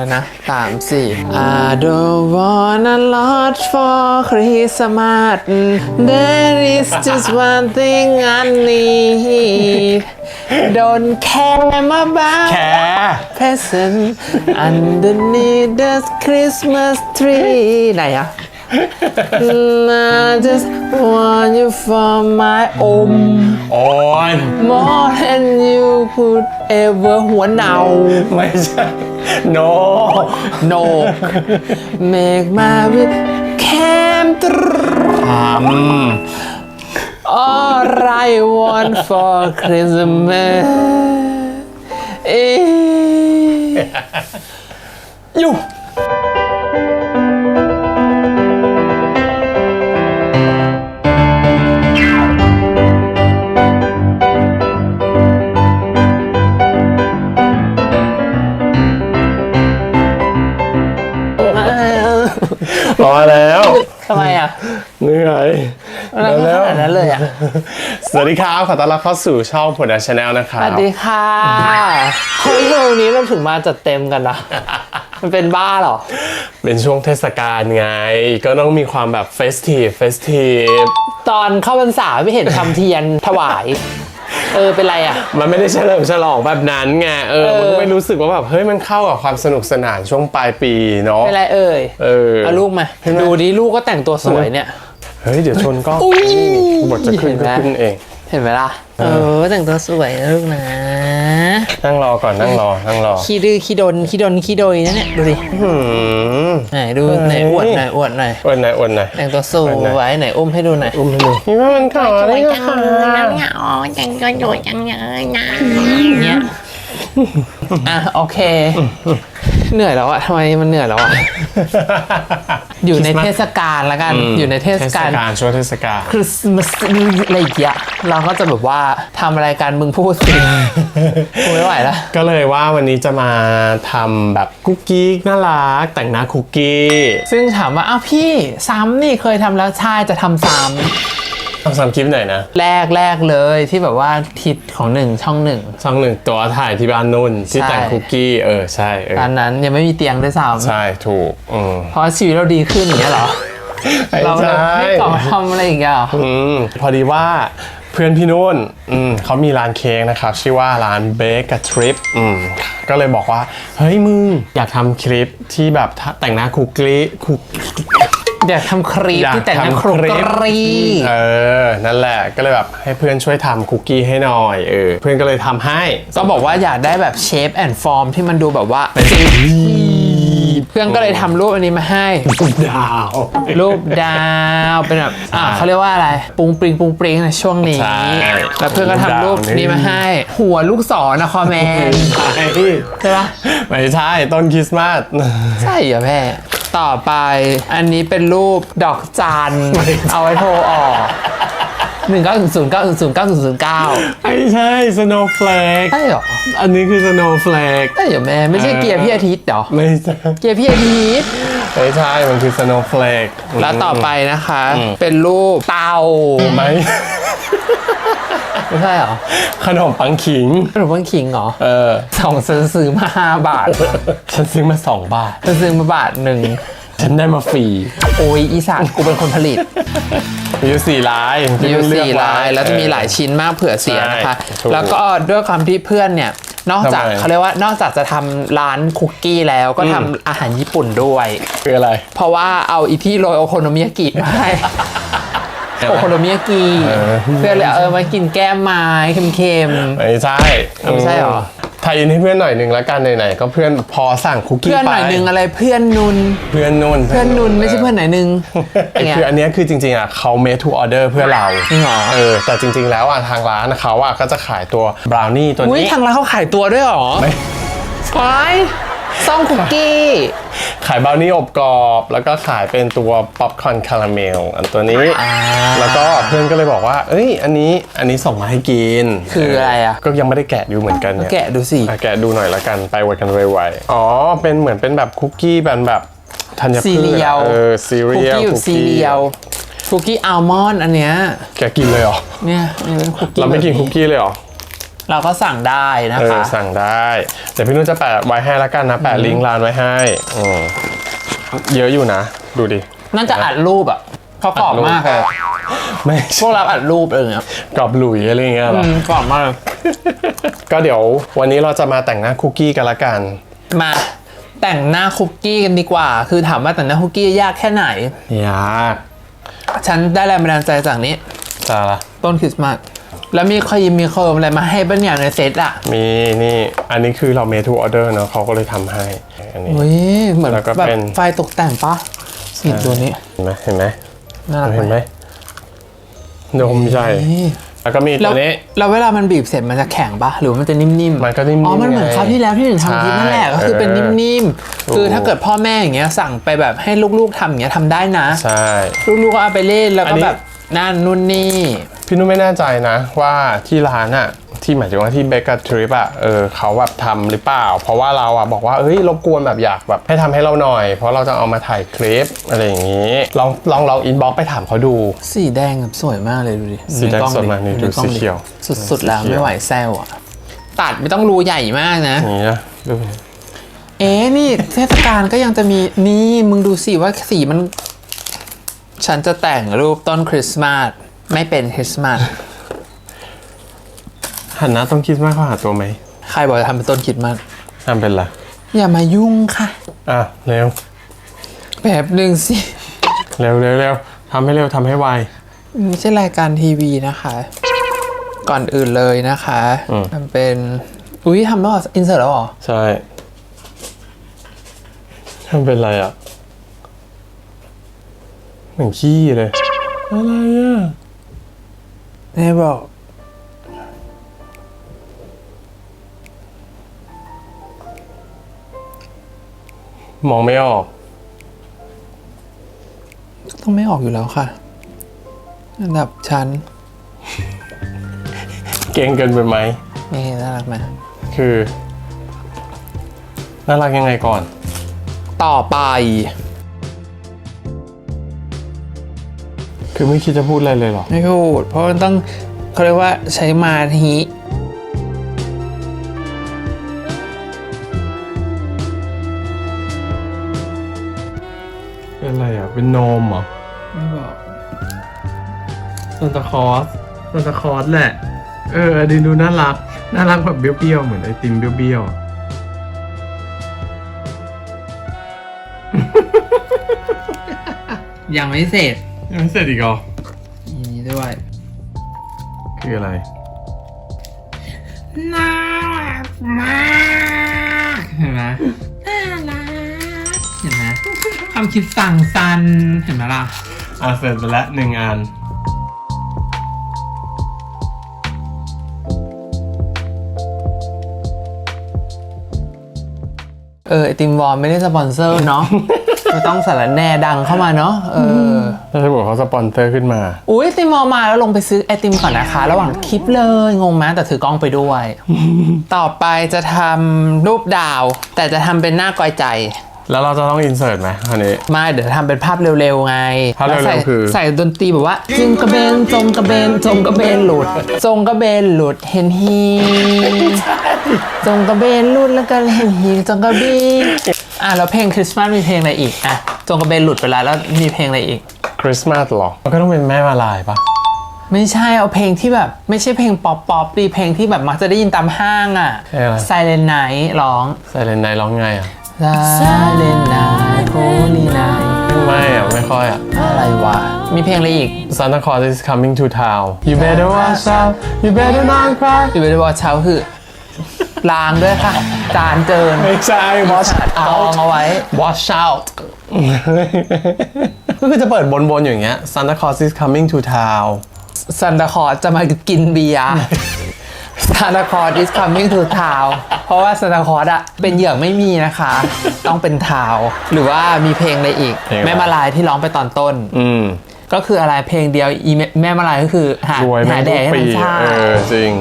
อะไรนะสามสี่ I don't want a lot for Christmas There is just one thing I need Don't care about แค present underneath the Christmas tree ไหนอะ I just want you for my own โอน more than you could ever หัวเนา ไม่ใช่โน no make my wish come true อืม all I want for Christmas is อ ยู่รอแล้วทำไมอะเหนื่อยอะไรขนาดนั้นเลยอะสวัสดีครับขอต้อนรับเข้าสู่ช่องผลดาชาแนลนะคสรับวัสดีค่ะเฮ้ยทำไมวันนี้เราถึงมาจัดเต็มกันนะมันเป็นบ้าเหรอ เป็นช่วงเทศกาลไง ก็ต้องมีความแบบเฟสทีฟเฟสทีฟตอนเข้าพรรษาไม่เห็นทำเทียนถวาย เออเป็นไรอะ มันไม่ได้เฉลิมฉลองแบบนั้นไงเออ เออ มันก็ไม่รู้สึกว่าแบบเฮ้ยมันเข้ากับความสนุกสนานช่วงปลายปีเนาะเป็นไรเอ่ยเออ เอาลูกมาเห็นไหม ดูดิลูกก็แต่งตัวสวยเนี่ย เฮ้ยเดี๋ยวชนก็อุ๊ยบทจะขึ้นเห็นก็ไหม ขึ้นเอง เห็นไหมล่ะ เออแต่งตัวสวยนะลูกนะ นั่งรอก่อนนั่งรอนั่งรอขี้ดื้อขี้ดนขี้ดนขี้โดยนะเนี่ยดูดิหืมไหนดูไหนอวดหน่อยอวดหน่อยอ้วนหน่อยอ้วนหน่อยแต่งตัวสวยไหนอุ้มให้ดูหน่อยอุ้มให้ดูนี่ว่ามันขอสได้วยก็จังค่ะเลยนะเนี่ยอ๋อจังก็โดดจังเลยนะเนี่ยอะโอเค เหนื่อยแล้วอะทำไมมันเหนื่อยแล้วอะอยู่ในเทศกาลแล้วกัน อยู่ในเทศกาลช่วงเทศกาลคริสต์มาสอะไรอย่างเงี้ยเราก็จะแบบว่าทำอะไรกันมึงพูดสิกูไม่ไหวแล้วก็เลยว่าวันนี้จะมาทำแบบคุกกี้น่ารักแต่งหน้าคุกกี้ ซึ่งถามว่าอ้าวพี่ซ้ำนี่เคยทำแล้วใช่จะทำซ้ ทำซ้ำคลิปไหนนะำแรกแรกเลยที่แบบว่าทิศของหนึ่งช่องหนึ่ง ช่องหนึ่งตัวถ่ายที่บ้านนุ่นที่ใช่แต่งคุกกี้เออใช่เออตอนนั้นยังไม่มีเตียงด้วยซ้ใช่ถูกอืมำเพราะชีวิตเราดีขึ้นอย่างเงี้ยเหรอ เราเลยไม่กลับมาทำอะไรอย่างเงี้ยเหรออืมพอดีว่าเพื่อนพี่นุ่นอืมเขามีร้านเค้กนะครับ ชื่อว่าร้านเบก e ทริปอืมก็เลยบอกว่า เฮ้ยมึง อยากทำคลิปที่แบบแต่งหน้าคุกกี้คุก อยากทำครีปอยากที่แต่งหน้าทำครุกคลิปกรีเออ นั่นแหละ ก็เลยแบบให้เพื่อนช่วยทำคุกกี้ให้หน่อย เออ เพื่อนก็เลยทำให้ ก็บอกว่าอยากได้แบบเชฟแอนด์ฟอร์มที่มันดูแบบว่าเพื่อนก็เลยทำรูปอันนี้มาให้ดาว รูปดาวเป็นแบบอ่าเขาเรียกว่าอะไรปุงปริงปุงปริงในช่วงนี้ใช่แล้วเพื่อนก็ทำรูปนี้มาให้ หัวลูกศรนะคอแมนใช่ใช่ปะไม่ใช่ต้นคริสต์มาสใช่เหรอแม่ ต่อไป อันนี้เป็นรูปดอกจัน เอาไว้โทรออกหนึ่งเก้าศูนย์ศูนย์เก้าศูนย์ศูนย์เก้าศูนย์ศูนย์เก้าไม่ใช่ snowflake ใช่เหรอ อันนี้คือ snowflake ใช่เหรอแม่ ไม่ใช่เกียร์พี่อาทิตย์เหรอ ไม่ใช่ เกียร์พี่อาทิตย์ไม่ใช่ มันคือ snowflake แล้วต่อไปนะคะ เป็นรูปเตาไม่ ไม่ใช่เหรอขนมปังขิง ขนมปังขิงเหรอเออสองซื้อซื้อมาห้าบาทฉันซื้อมา2บาท ฉันซื้อมาบาทหนึ่งฉันได้มาฟรี โอ้ยอีสานกูเป็นคนผลิต มีอยู่สี่ลายมีอยู่เลืกสี่ไว้ลาย แล้วจะมีหลายชิ้นมากเผื่อเสียนะคะใช่ถูกแล้วก็ด้วยความที่เพื่อนเนี่ย นอกจากทำไมเขาเรียกว่านอกจากจะทำร้านคุกกี้แล้วก็ทำอาหารญี่ปุ่นด้วย คืออะไร เพราะว่าเอาอีที่โรยโอโคโนมิยากิมาให้ โอโคโนมิยากิเออเพื่อนเลยเอาเออมากินแก้มไม้เค็มไม่ใช่ไม่ใช่เหรอ ไทยอินให้เพื่อนหน่อยหนึ่งแล้วกันไหนๆก็เพื่อนพอสั่งคุกๆกี้เพื่อนหน่อยไปนึงอะไรเพื่อนนุน เพื่อนนุ่นเพื่อนนุนไม่ใช่เพื่อนไหนนึงไอ้คืออันเนี้ยคือจริงๆอะเขา made to order เพื่อเราจริงเหรอเออแต่จริง ๆ แล้วอะทางร้านเขาอะก็จะขายตัวบราวนี่ตัวอุ้ยนี้ทางร้านเขาขายตัวด้วยเหรอไม่ ฟายซ่องคุกกี้ ขายบราวนี่อบกรอบ แล้วก็ขายเป็นตัวป๊อปคอร์นคาราเมลอันตัวนี้อ่าแล้วก็เพื่อนก็เลยบอกว่า เอ้ย อันนี้อันนี้ส่งมาให้กิน คืออะไรอะ ก็ยังไม่ได้แกะดูเหมือนกันเนี่ยแกะดูสิอะแกะดูหน่อยละกันไปไวกันไวๆอ๋อ เป็นเหมือนเป็นแบบคุกกี้แบบแบบธัญซีพืชเรียอะลเออซีคุกเรียลกี้แบบซีเรียลคุกกี้อัลมอนด์อันเนี้ยแกกินเลยเหรอเนี่ยอันนี้เป็นคุกกี้เราไม่กินแบบคุกกี้เลยเหรอ เราก็สั่งได้นะเออคะ สั่งได้ เดี๋ยวพี่นุ่นจะแปะไว้ให้แล้วกันนะ แปะลิงก์ร้านไว้ให้อืมเยอะอยู่นะ ดูดิ นั่นจะอัดรูปอะเขากรอบมากเลยไม่พวกเราอัดรูปเองครับกรอบหลุยอะไรอย่างเงี้ยเหรออืมกรอบมากเลยก็เดี๋ยววันนี้เราจะมาแต่งหน้าคุกกี้กันละกัน มาแต่งหน้าคุกกี้กันดีกว่า คือถามว่าแต่งหน้าคุกกี้ยากแค่ไหน ยากฉันได้แรงบันดาลใจจากนี้ จ้าละต้นคริสต์มาส แล้วมีครีมมีเคิร์มอะไรมาให้บ้างอย่างในเซตอะมีนี่ อันนี้คือเรา made to order เนอะเขาก็เลยทำให้อันนี้โอ้ยเหมือนแล้วก็แบบเป็น ไฟตกแต่งปะนี่ตัวนี้เห็นไหมเห็นไหมน่ารักเห็นไหมนมใหญ่นี่แล้วก็มีแล้ตัววนี้ แล้วเวลามันบีบเสร็จมันจะแข็งปะหรือว่ามันจะนิ่มๆมันก็นิ่มๆอ๋อมันเหมือนไงคราวที่แล้วที่หนึ่งทำคลิปนั่นแหละใช่ก็คือเป็นเออนิ่มถูกๆคือถ้าเกิดพ่อแม่อย่างเงี้ยสั่งไปแบบให้ลูกๆทำอย่างเงี้ยทำได้นะ ใช่ ลูกๆก็เอาไปเล่นแล้วอัก็นนี้ แบบนั่นนู่นนี่ พี่นุ่นไม่แน่ใจนะว่าที่ร้านอะที่หมายถึงว่าที่เบเกอร์ทริปอะเออเขาแบบทำหรือเปล่า เพราะว่าเราอะบอกว่าเอ้ยรบกวนแบบอยากแบบให้ทำให้เราหน่อย เพราะเราจะเอามาถ่ายคลิปอะไรอย่างนี้ ลองลองลองอินบ็อกไปถามเขาดู สีแดงแบบสวยมากเลยดูดิสีแดงในกล้อสวยมากนี่ในดูกล้องสีเขียว สุดๆแล้วสีเขียวไม่ไหวแซวอะตัดไม่ต้องรูใหญ่มากนะอย่างนี้นะดูเอ๊ะนี่เทศกาลก็ยังจะมีนี่มึงดูสิว่าสีมัน ฉันจะแต่งรูปต้นคริสต์มาส ไม่เป็นคริสต์มาสหันหน้าต้องคิดมากเขาหาตัวไหมใครบอกจะทำเป็นต้นคริสต์มาสทำเป็นไรอย่ามายุ่งค่ะ อะ เร็ว แบบหนึ่งสิเร็วเร็วเร็วทำให้เร็วทำให้ไว ไม่ใช่รายการทีวีนะคะ ก่อนอื่นเลยนะคะอืมทำเป็น อุ้ยทำแล้วอินเสิร์ตแล้วเหรอ ใช่ทำเป็นไรอะเหมือนขี้เลยอะไรอะ แม่บอก มองไม่ออกต้องไม่ออกอยู่แล้วค่ะ อันดับชั้นเก่งเกินไปไหม นี่น่ารักไหมคือ น่ารักยังไงก่อน ต่อไป คือไม่คิดจะพูดอะไรเลยเหรอ ไม่พูดเพราะมันต้องเขาเรียกว่าใช้มาทีเป็นอะไรอะ เป็นโนมเหรอไม่บอกซันตาคลอสซันตาคลอสแหละ เอออันนี้ดูน่ารัก น่ารักแบบเปรี้ยวๆ เหมือนไอติมเปรี้ยวๆอะยังไม่เสร็จ ยังไม่เสร็จอีกเหรออันนี้ด้วย คืออะไรน่ารักมากเห็นไหมน่ารักเห็นไหมความคิดสั่งซันเห็นไหมล่ะ อะเสร็จไปแล้วหนึ่งอันเออไอติมวอร์มไม่ได้สปอนเซอร์เนาะ ไม่ต้องสารแหน่ดังเข้ามาเนาะเออถ้าจะบอกเขาสปอนเซอร์ขึ้นมา อุ้ยไอติมวอร์มาแล้วลงไปซื้อไอติมก่อนนะคะ ระหว่างคลิปเลยงงไหมแต่ถือกล้องไปด้วย ต่อไปจะทำรูปดาว แต่จะทำเป็นหน้ากอยใจ แล้วเราจะต้องอินเสิร์ตไหมคราวนี้ไม่เดี๋ยวทำเป็นภาพเร็วๆไงภาพเร็วๆแล้ใส่คือ ใส่ดนตรีแบบว่าจึงกระเบนจงกระเบนจงกระเบนหลุดจงกระเบนหลุดเห็นฮีจงกระเบนหลุดแล้วก็เห็นฮีจงกระเบน อะแล้วเพลงคริสต์มาสมีเพลงอะไรอีกอะจงกระเบนหลุดไปแล้วแล้วมีเพลงอะไรอีก คริสต์มาสหรอ มันก็ต้องเป็นแม่มาลายปะไม่ใช่เอาเพลงที่แบบ ไม่ใช่เพลงป๊อปป๊อปดีเพลงที่แบบมักจะได้ยินตามห้างอะเพลงอะไร Silent Night ร้องใส่เลนไนร้องไงอะ Silent Night Holy Night ไม่อะ ไม่ค่อยอะ อะไรวะมีเพลงอะไรอีก Santa Claus is coming to town you better watch out you better not cry อยู่ในวอเช้าคือ ล้างด้วยค่ะ จานเจินไม่ใช่ watch กอง out เอาไว้ watch out ก็คือจะเปิดบนๆอย่างเงี้ย Santa Claus is coming to town ซันตาคอร์จะมากินเบียร์ซันตาคอร์ is coming to town เพราะว่าซันตาคอร์อะเป็นเหยื่อไม่มีนะคะ ต้องเป็นทาว หรือว่ามีเพลงอะไรอีก เพลงอะไร แม่มาลายที่ร้องไปตอนต้น อืม ก็คืออะไรเพลงเดียวอีแม่แม่มาลายก็คือหารวยหาแม่งแดทุกกให้ปีทั้งชาเอติอจริง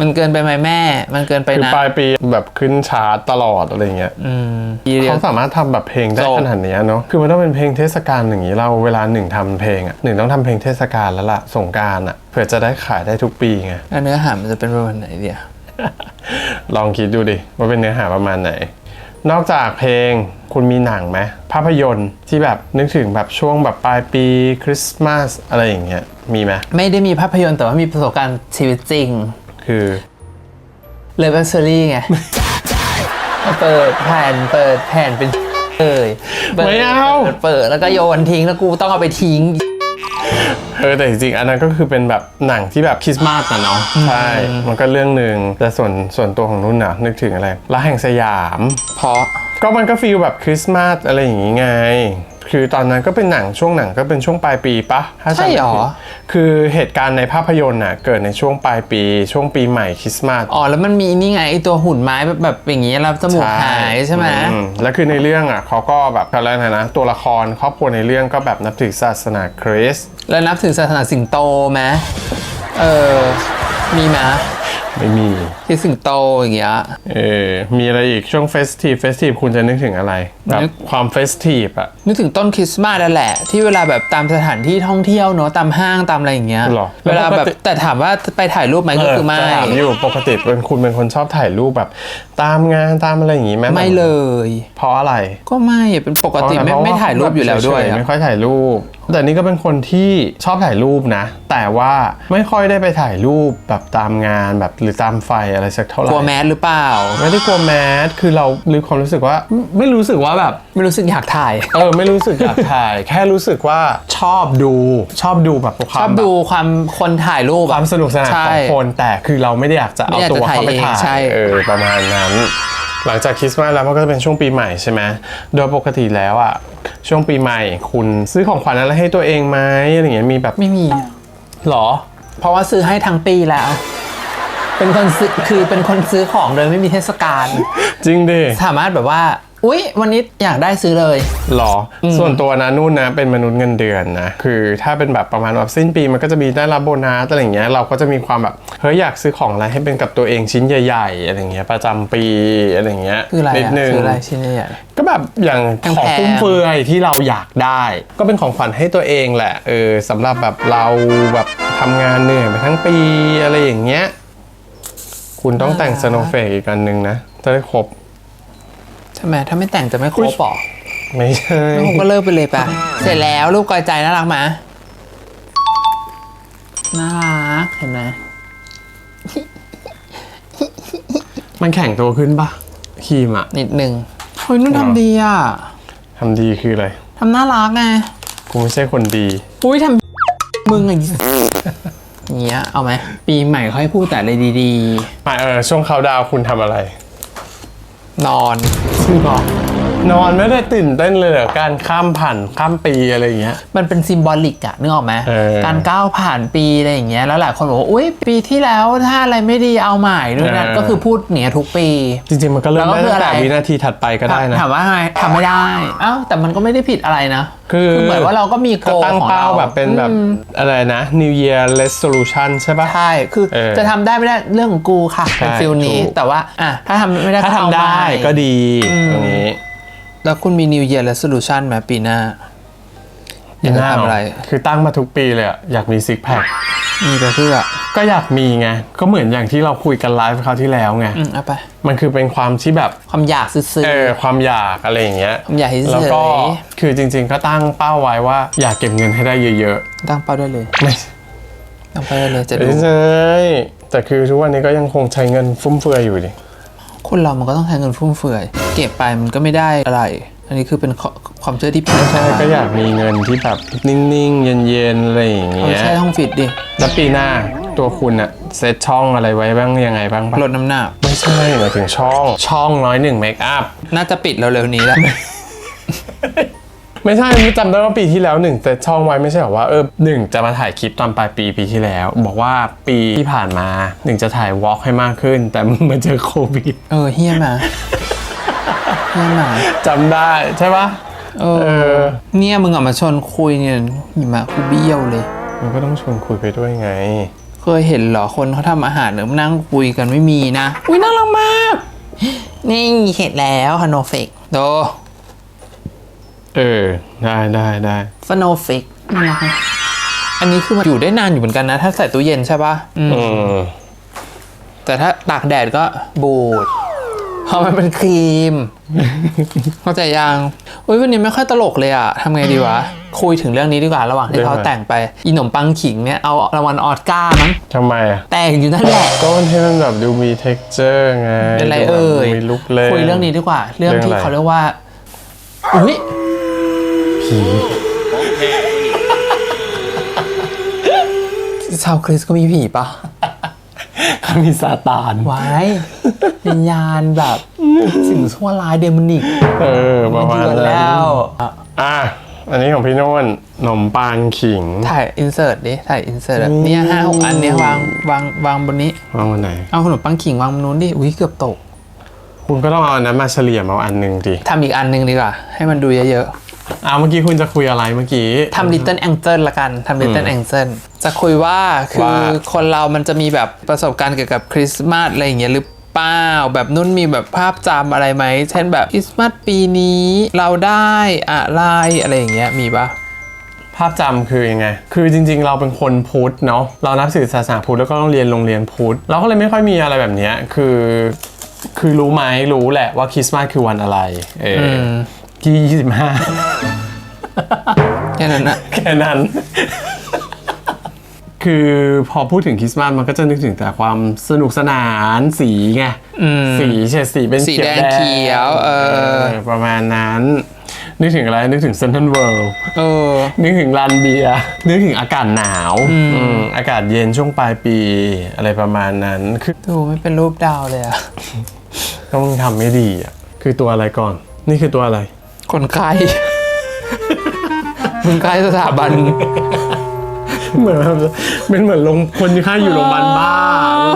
มันเกินไปไหมแม่ มันเกินไปคือนะ ปลายปีแบบขึ้นชาร์ตตลอดอะไรเงี้ยอืมปีเดียวเขาสามารถทำแบบเพลงได้จบ ขนาดเนี้ยเนาะคือมันต้องเป็นเพลงเทศกาลอย่างนี้เราเวลาหนึ่งทำเพลงอะหนึ่งต้องทำเพลงเทศกาลแล้วล่ะสงกรารอะเผื่อจะได้ขายได้ทุกปีไง แล้วเนื้อหามันจะเป็นประมาณไหนเดียวลองคิดดูดิ ว่าเป็นเนื้อหาประมาณไหน นอกจากเพลงคุณมีหนังไหมภาพยนตร์ที่แบบนึกถึงแบบช่วงแบบปลายปีคริสต์มาสอะไรอย่างเงี้ยมีไหมไม่ได้มีภาพยนตร์แต่ว่ามีประสบการณ์ชีวิตจริง คือเลยเบอร์เซอรี่ไง เปิดแผ่นเปิดแผ่นเป็นเอ่ยปิดไม่เอา ปิดเปิดแล้วก็โยนทิ้งแล้วกูต้องเอาไปทิ้ง เออแต่จริงๆอันนั้นก็คือเป็นแบบหนังที่แบบคริสต์มาสอะเนาะใช่มันก็เรื่องหนึ่งแต่ส่วนส่วนตัวของนุ่นน่ะนึกถึงอะไรรักแห่งสยาม เพราะก็มันก็ฟีลแบบคริสต์มาสอะไรอย่างงี้ไง คือตอนนั้นก็เป็นหนังช่วงหนังก็เป็นช่วงปลายปีปะถ้าจำใช่ไม่หรอ ผิดคือเหตุการณ์ในภาพยนตร์น่ะเกิดในช่วงปลายปี ช่วงปีใหม่คริสต์มาส อ๋อแล้วมันมีนี่ไงไอตัวหุ่นไม้แบบแบบอย่างงี้แล้วจมูกหายใช่ไหม อืแล้วคือในเรื่องอะเขาก็แบบอะไรนะนะ ตัวละครครอบครัวในเรื่องก็แบบนับถือศาสนาคริสต์แล้วนับถือศาสนาสิงโตไหมเออ มีไหม ไม่มี ที่สิงโตอย่างเงี้ย เออ มีอะไรอีกช่วงเฟสทีฟเฟสทีฟคุณจะนึกถึงอะไรแบบนึก ความเฟสทีฟอะนึกถึงต้นคริสต์มาสนั่นแหละ ที่เวลาแบบตามสถานที่ท่องเที่ยวเนอะตามห้างตามอะไรอย่างเงี้ย หรอเวลาแบบแต่ถามว่าไปถ่ายรูปไหมก็คือไม่ จะถามอยู่ปกติเป็นคุณเป็นคนชอบถ่ายรูปแบบ ตามงานตามอะไรอย่างงี้ไหมไม่เลย เพราะอะไรก็ไม่เป็นปกติไม่เพระไม่ถ่ายรูปอยู่แล้วด้วยเฉๆอะ ไม่ค่อยถ่ายรูปแต่นี่ก็เป็นคนที่ชอบถ่ายรูปนะ แต่ว่าไม่ค่อยได้ไปถ่ายรูปแบบตามงานแบบหรือตามไฟอะไรสักเท่าไหร่กลัวแมสหรือเปล่า ไม่ได้กลัวแมสคือเราลืความรู้สึกว่าไม่ไม่รู้สึกว่าแบบ ไม่รู้สึกอยากถ่าย เออไม่รู้สึกอยากถ่าย แค่รู้สึกว่าชอบดูชอบดูแบบควาชมอบแบบดูความคนถ่ายรูปคอะวามสนุกสนานใช่ของคนแต่คือเราไม่ได้อยากจะเอาไม่อยากตัวจะถ่ายเข้าไปเองถ่ายใช่เออประมาณนั้น หลังจากคริสต์มาสแล้วมันก็จะเป็นช่วงปีใหม่ใช่ไหมโดยปกติแล้วอะช่วงปีใหม่คุณซื้อของขวัญอะไรให้ตัวเองไหมอะไรอย่างเงี้ยมีแบบไม่มี หรอ เพราะว่าซื้อให้ทั้งปีแล้ว เป็นคนซื้อคือเป็นคนซื้อของโดยไม่มีเทศกาลจริงดิสามารถแบบว่า อุ๊ย วันนี้อยากได้ซื้อเลย หรออส่วนตัวนะนุ่นนะเป็นมนุษย์เงินเดือนนะ คือถ้าเป็นแบบประมาณแบบสิ้นปีมันก็จะมีได้รับโบนัสอะไรอย่างเงี้ยเราก็จะมีความแบบเฮ้ยอยากซื้อของอะไรให้เป็นกับตัวเองชิ้นใหญ่ๆอะไรอย่างเงี้ยประจำปีอะไรอย่างเงี้ยคืออะไรนิดอะนึงคืออะไรชิ้นใหญ่ก็แบบอย่างของแพงๆฟุ่มเฟือยที่เราอยากได้ ก็เป็นของขวัญให้ตัวเองแหละเออสำหรับแบบเราแบบทำงานเหนื่อยไปทั้งปีอะไรอย่างเงี้ยคุณต้องแต่งสโนว์เฟกอีกอันหนึ่งนะจะได้ครบ ใช่ไหมถ้าไม่แต่งจะไม่ครบปอกไม่ใช่ไม่ครบก็เลิกไปเลยปะเสร็จแล้วรูปกอยใจน่ารักไหมน่ารักเห็นไหมมันแข็งตัวขึ้นปะครีมอะนิดนึงเฮ้ยนุ่นทำดีอะทำดีคืออะไรทำน่ารักไงกูไม่ใช่คนดีอุ้ยทำมึงอย่างเงี้ยเอาไหมปีใหม่ค่อยพูดแต่อะไรดีมาเออช่วงเขาดาวน์คุณทำอะไรๆ นอนชื่อบอก นอนไม่ได้ตื่นเต้นเลยเหรอการข้ามผ่านข้ามปีอะไรอย่างเงี้ย มันเป็นซิมบอลิกอะนึกออกไหมเออ การก้าวผ่านปีอะไรอย่างเงี้ยแล้วหลายคนบอกว่าอุ้ยปีที่แล้วถ้าอะไรไม่ดีเอาใหม่ด้วยนะเออก็คือพูดเนี้ยทุกปี จริงๆมันก็เริ่มแล้วก็ได้คือตั้งแต่อะไร วินาทีถัดไปก็ได้นะ ถามว่าทำไมทำไม่ได้อ้าวแต่มันก็ไม่ได้ผิดอะไรนะคือเหมือนว่าเราก็มีโกก็ตั้งของเป้าเรา แบบเป็นแบบอะไรนะ New Year Resolution ใช่ปะ ใช่ คือเออจะทำได้ไม่ได้เรื่องของกูค่ะ เป็นใช่ฟิลนี้ ถูก แต่ว่าอะถ้าทำไม่ได้ถ้าก็เอทำได้ใหม่ ก็ดีตรงนี้ แล้วคุณมี New Year Resolution ไหมปีหน้า อยากจะทำอะไร คือตั้งมาทุกปีเลยอะอยากมีซิกแพคมีไปเพื่อ ก็อยากมีไง ก็เหมือนอย่างที่เราคุยกันไลฟ์คราวที่แล้วไง อืมเอาไป มันคือเป็นความที่แบบความอยากซื้อ เออความอยากอะไรอย่างเงี้ยความอยากเฉยๆแล้วก็คือจริง ๆ ก็ตั้งเป้าไว้ว่าอยากเก็บเงินให้ได้เยอะๆตั้งเป้าได้เลย ๆ ไม่ตั้งเป้าได้เลยจะดู ไม่ใช่แต่คือทุกวันนี้ก็ยังคงใช้เงินฟุ่มเฟือยอยู่ดิ คนเรามันก็ต้องใช้เงินฟุ่มเฟือย เก็บไปมันก็ไม่ได้อะไร อันนี้คือเป็นข้อความเชื่อที่ผิดใช่ก็อยากมีเงินที่แบบนิ่งๆ เย็นๆ อะไรอย่างเอาเงี้ยใช่ห้องฟิตดิ แล้วปีหน้าตัวคุณอะเซตช่องอะไรไว้บ้างยังไงบ้างปะลดน้ำหนักไม่ใช่หมายถึงช่องช่องน้อยหนึ่งเมคอัพน่าจะปิดเร็วๆนี้แหละ ไม่ใช่จำได้ว่าปีที่แล้วหนึ่งเซตช่องไว้ไม่ใช่หรอว่าเออหนึ่งจะมาถ่ายคลิปตอนปลายปีปีที่แล้ว บอกว่าปีที่ผ่านมาหนึ่งจะถ่ายวอล์กให้มากขึ้น แต่มึงมาเจอโควิด เออเฮี้ยมาเฮี้ยมาจำได้ใช่ปะเอเอออเนี่ยมึงออกมาชวนคุยเนี่ยหิมะกูเบี้ยวเลย มันก็ต้องชวนคุยไปด้วยไง เคยเห็นเหรอคนเขาทำอาหารเนื้อนั่งคุยกันไม่มีนะ อุ้ยน่ารักมาก นี่เห็นแล้วฮานโนเฟกโด เออ ได้ได้ได้ฟานโนเฟกน่ารักไหมอันนี้คือมันอยู่ได้นานอยู่เหมือนกันนะ ถ้าใส่ตู้เย็นใช่ปะอืมอืมแต่ถ้าตากแดดก็บูดเพราะมันเป็นครีม เข้าใจยังอุ้ยวันนี้ไม่ค่อยตลกเลยอะทำไงดีวะ คุยถึงเรื่องนี้ดีกว่าระหว่างที่เขาแต่งไปอีหนมปังขิงเนี่ยเอารางวัลออสการ์มั้งทำไมอะแต่งอยู่นั่นแหละ ก็มันให้มันแบบดูมี texture ไงเป็นไรดูแบบเอ่ย มีลุกเล่น คุยเรื่องนี้ดีกว่า เรื่องที่เรื่องอะไรเขาเรียกว่า อุ้ย ผีชาวคริสต์ก็มีผีปะเขามีซาตานไว้วิญญาณแบบสิ่งชั่วร้ายเดมอนิกเออประมาณเดือนนั้นแล้วอะอะอันนี้ของพี่โน่นขนมปังขิง ถ่ายอินเสิร์ตดิ ถ่ายอินเสิร์ตแบบเนี่ยห้าหกอันเนี้ยวางวางวางบนนี้ วางวันไหน เอาขนมปังขิงวางบนนู้นดิ อุ้ยเกือบตก คุณก็ต้องเอาอันนั้นมาเฉลี่ยมาอันหนึ่งดิทำอีกอันหนึ่งดีกว่า ให้มันดูเยอะ อ่าเมื่อกี้คุณจะคุยอะไรเมื่อกี้ๆทำ Little Angel ละกันทำ Little Angel จะคุยว่าคือว่า คนเรามันจะมีแบบประสบการณ์เกี่ยวกับคริสต์มาสอะไรอย่างเงี้ยหรือเปล่าแบบนุ่นมีแบบภาพจำอะไรไหม เช่นแบบคริสต์มาสปีนี้เราได้อะไรอะไรอย่างเงี้ยมีปะ ภาพจำคือยังไง คือจริงๆ เราเป็นคนพุทธเนาะ เรานับถือศาสนาพุทธแล้วก็ต้องเรียนโรงเรียนพุทธ เราก็เลยไม่ค่อยมีอะไรแบบเนี้ย คือ คือรู้ไหมรู้แหละว่าคริสต์มาสคือวันอะไร เอออ ที่ยี่สิบห้าแค่นั้นอะแค่นั้น คือพอพูดถึงคริสต์มาสมันก็จะนึกถึงแต่ความสนุกสนานสีไงสีเฉดสีเป็นสีเขียวแดงเขียว เออ ประมาณนั้น นึกถึงอะไร นึกถึงเซนทรัลเวิลด์เออ นึกถึงลานเบียร์นึกถึงอากาศหนาวอืมอากาศเย็นช่วงปลายปีอะไรประมาณนั้นคือดูไม่เป็นรูปดาวเลยอะต้องทำไม่ดีอะ คือตัวอะไรก่อน นี่คือตัวอะไร คนไข้คนไข้สถาบัน เหมือนแบบเป็นเหมือนลงคนที่ค่าอยู่โรงพยาบาลบ้า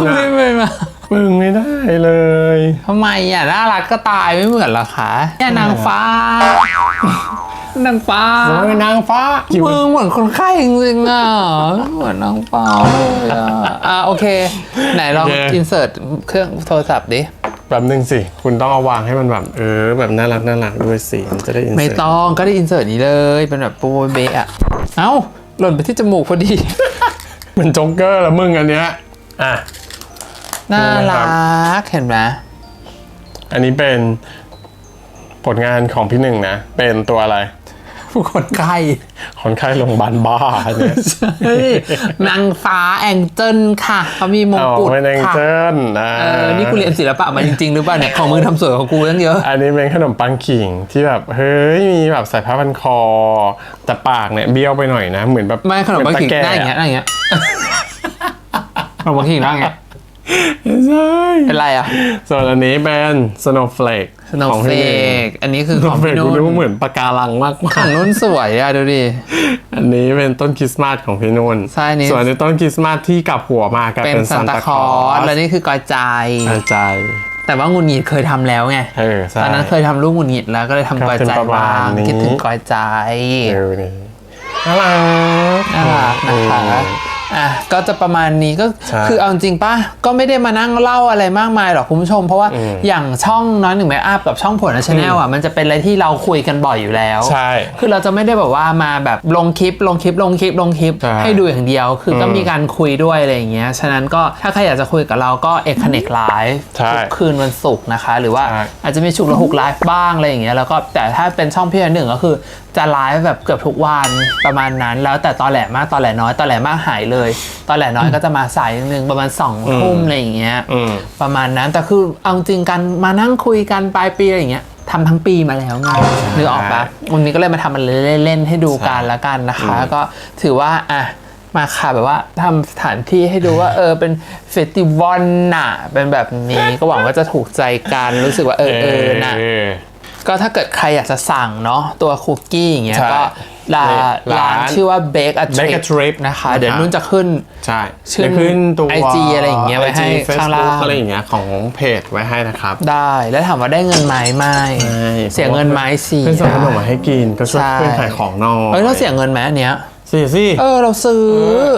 มึงไม่อะไม่มามึงไม่ได้เลย ทำไมอะน่ารักก็ตายไม่เหมือนเหรอคะเนี่ยนางฟ้านางฟ้าโอ้ยนางฟ้าจิ๋วมึงเหมือนคนไข้จริงๆอะเหมือนนางฟ้าเลยอะอะโอเค ไหนลองอินเสิร์ตเครื่องโทรศัพท์ดิ แบบนึงสิ คุณต้องเอาวางให้มันแบบเออ แบบน่ารักน่ารักด้วยสิมันจะได้อินไม่เสิร์ตต้องก็ได้อินเสิร์ตนี้เลย เป็นแบบโปรเบะอะเอ้า หล่นไปที่จมูกพอดีเหมือนโจ๊กเกอร์ละมึงอันเนี้ยอะ น่ารัก เห็นไหมอันนี้เป็นผลงานของพี่หนึ่งนะ เป็นตัวอะไร คนไข้คนไข้โรงพยาบาลบ้าเนี่ยเฮ้ยนางฟ้าแองเจิลค่ะเขามีมงเอากุฎเป็นแองค่ะเจิลนะเออนี่กูเรียนศิลปะมาจริงๆหรือเปล่าเนี่ยของมึงทำสวยของกูตั้งเยอะ อันนี้เป็นขนมปังขิงที่แบบเฮ้ยมีแบบใส่ผ้าพันคอ แต่ปากเนี่ยเบี้ยวไปหน่อยนะ เหมือนแบบไม่ขนมปังขิงเหหน้าอย่างเงี้ยหน้าอย่างเงี้ยขนมปังขิงหน้าอย่างเงี้ยไม่ใช่เป็นไรอะส่วนอันนี้เป็น snowflake สโนของเฟพี่หนึ่งกอันนี้คือสขโนองว์เฟกพี่กูนุ่ดูนเหมือนปะการังมากขมาอกงนุ่นสวยอะดูดิ อันนี้เป็นต้นคริสต์มาสของพี่นุ่นใช่อันนี้ส่วนอันนี้ต้นคริสต์มาสที่กลับหัวมากลายเป็นเป็นซาซานนตาตาคคลลออสสและนี่คือกอยใจ กระจายแต่ว่างุนหงิดเคยทำแล้วไงเออใช่ ตอนนั้นเคยทำลูกงุนหงิดแล้วก็เลยทำกอยใจก็เป็นประมาบ้าณงนี้ คิดถึงกอยใจเออนี่น่ารักน่ารักนะคะเออ อะก็จะประมาณนี้ก็ใช่คือเอาจริงป่ะก็ไม่ได้มานั่งเล่าอะไรมากมายหรอกคุณผู้ชม เพราะว่าอืมอย่างช่องน้อยหนึ่งแม่อัพกับช่องผลชาแนลอะมันจะเป็นอะไรที่เราคุยกันบ่อยอยู่แล้วใช่คือเราจะไม่ได้แบบว่ามาแบบลงคลิปลงคลิปลงคลิปลงคลิปใช่ให้ดูอย่างเดียว คือก็อืมมีการคุยด้วยอะไรอย่างเงี้ยฉะนั้นก็ถ้าใครอยากจะคุยกับเราก็เอกคเนกไลฟ์ใช่ทุกคืนวันศุกร์นะคะ หรือว่าใช่ อาจจะมีฉุกละหุกไลฟ์บ้างอะไรอย่างเงี้ยแล้วก็แต่ถ้าเป็นช่องพี่อันหนึ่งก็คือจะไลฟ์แบบเกือบทุกวันประมาณนั้น แล้วแต่ตอนแหลมากตอนแหลน้อยตอนแหลมากหายเลยตอนแหลน้อยก็จะมาสายนิดนึงประมาณสองทุ่มอะไรอย่างเงี้ยอืมประมาณนั้นแต่คือเอาจริงกันมานั่งคุยกันปลายปีอะไรอย่างเงี้ยทำทั้งปีมาแล้วไงนึกออกปะวันนี้ก็เลยมาทำมันเล่นๆให้ดูกันละกันนะคะ ก็ถือว่าอะมาค่ะแบบว่าทำสถานที่ให้ดูว่า เออเป็นเฟสติวัลน่ะ เป็นแบบนี้ก็หวังว่าจะถูกใจกันรู้สึกว่าเออเออนะเออก็ถ้าเกิดใครอยากจะสั่งเนาะตัวคุกกี้อย่างเงี้ยใช่ก็ ร้านร้านร้านชื่อว่า Bake a Bake a Trip Trip นะคะนะครับเดี๋ยวนุ่นจะขึ้นใช่ชื่อเดี๋ยวขึ้นตัว IG อะไรอย่างเงี้ยไว้ให้ IG ข้างล่าง Facebook อะไรอย่างเงี้ยของเพจไว้ให้นะครับ ได้แล้วถามว่าได้เงินไหมไม่ใช่เสียเงินไหมเสียเพื่อนส่งขนมมาให้กินก็ช่วยใช่เพื่อนขายของหนอยเฮ้ยเราเสียเงินไหมอันเนี้ย เสียสิเออเราซื้อ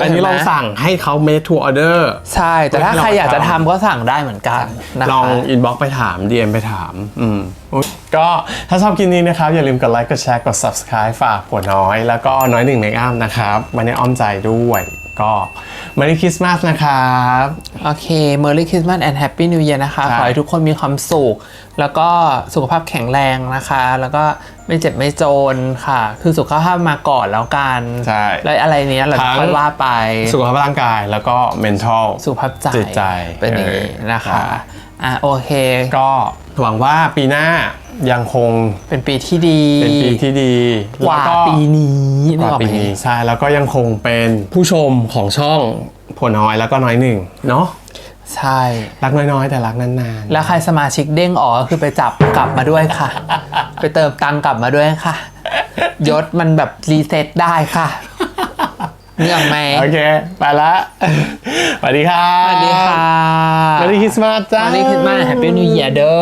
อันนี้ห็ไหมลองสั่งให้เขา made to order ใช่ แต่ถ้าใครอยากจะทำก็สั่งได้เหมือนกันนะคะลองอินบ็อกไปถาม DM ไปถาม อืมอุ๊ยก็ถ้าชอบคลิปนี้นะครับ อย่าลืมกดไลค์กดแชร์กด subscribe ฝากผัวน้อย แล้วก็น้อยหนึ่งเมคอัพนะครับไว้ในอ้อมใจด้วย ก็ Merry Christmas นะครับ โอเค Merry Christmas and Happy New Year นะคะใช่ขอให้ทุกคนมีความสุข แล้วก็สุขภาพแข็งแรงนะคะ แล้วก็ไม่เจ็บไม่จนค่ะ คือสุขภาพมาก่อนแล้วกัน ใช่ แล้วอะไรเนี้ยเราทั้งค่อยว่าไป สุขภาพร่างกายแล้วก็ mental สุขภาพใจจิตใจเป็นอย่างนี้เออนะคะใช่อะโอเค ก็หวังว่าปีหน้า ยังคงเป็นปีที่ดีเป็นปีที่ดีกว่าแล้ปีนี้กนึกว่าออกปีไหมนี้ใช่แล้วก็ยังคงเป็นผู้ชมของช่องผัวน้อยแล้วก็น้อยหนึ่งเนาะใช่ รักน้อยๆ แต่รักนานๆ แล้วใครสมาชิกเด้งออกก็คือไปจับกลับมาด้วยค่ะ ไปเติมตังค์กลับมาด้วยค่ะ ยศมันแบบรีเซ็ตได้ค่ะเนื่องไหมโอเค ไปละสวัสดีครับสวัสดีค่ะสวัสดีคริสต์มาสจ้าวันนี้คริสต์มาสแฮปปี้นิวเยียร์เด้อ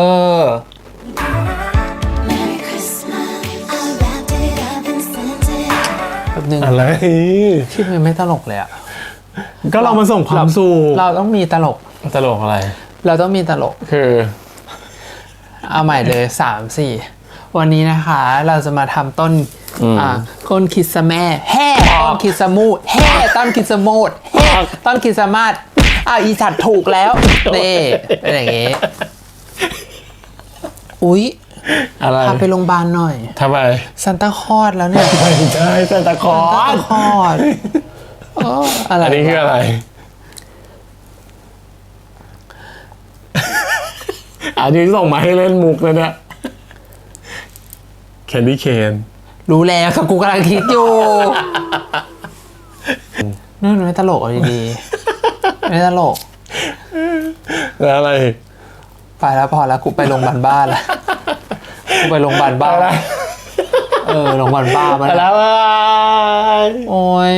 it. แป๊บนึงอะไรที่มันไม่ตลกเลยอะก็เรามาส่งความสุขเราต้องมีตลกตลกอะไร เราต้องมีตลกคือ เอาใหม่เลยสามสี่วันนี้นะคะ เราจะมาทำต้นอ่าต้นคริสต์แม่แห่ต้นคริสต์มูดแห่ต้นคริสต์มูดแห่ต้นคริสต์มาสอ่าอีสัตว์ถูกแล้วนี่เป็นอย่างงี้ อุ๊ย อะไรพาไปโรงพยาบาลหน่อยทำไมซันตาคลอดแล้วเนี่ยไม่ใช่ซานตาคลอซันตาสคลอดเอออะไรอันนี้คืออะไร อันนี้ส่งมาให้เล่นมุกนะเนี่ยแคนดี้เคนรู้แล้วค่ะกูกำลังคิดอยู่นี่มันไม่ตลกเอะดีๆไม่ตลก แล้วอะไร ไปแล้วพอแล้วกูไปโรงพยาบาลบ้าแล้ว กูไปโรงพยาบาลบ้าอะไรเออโรงพยาบาลบ้ามาไปแล้ว แล้วบายโอ้ย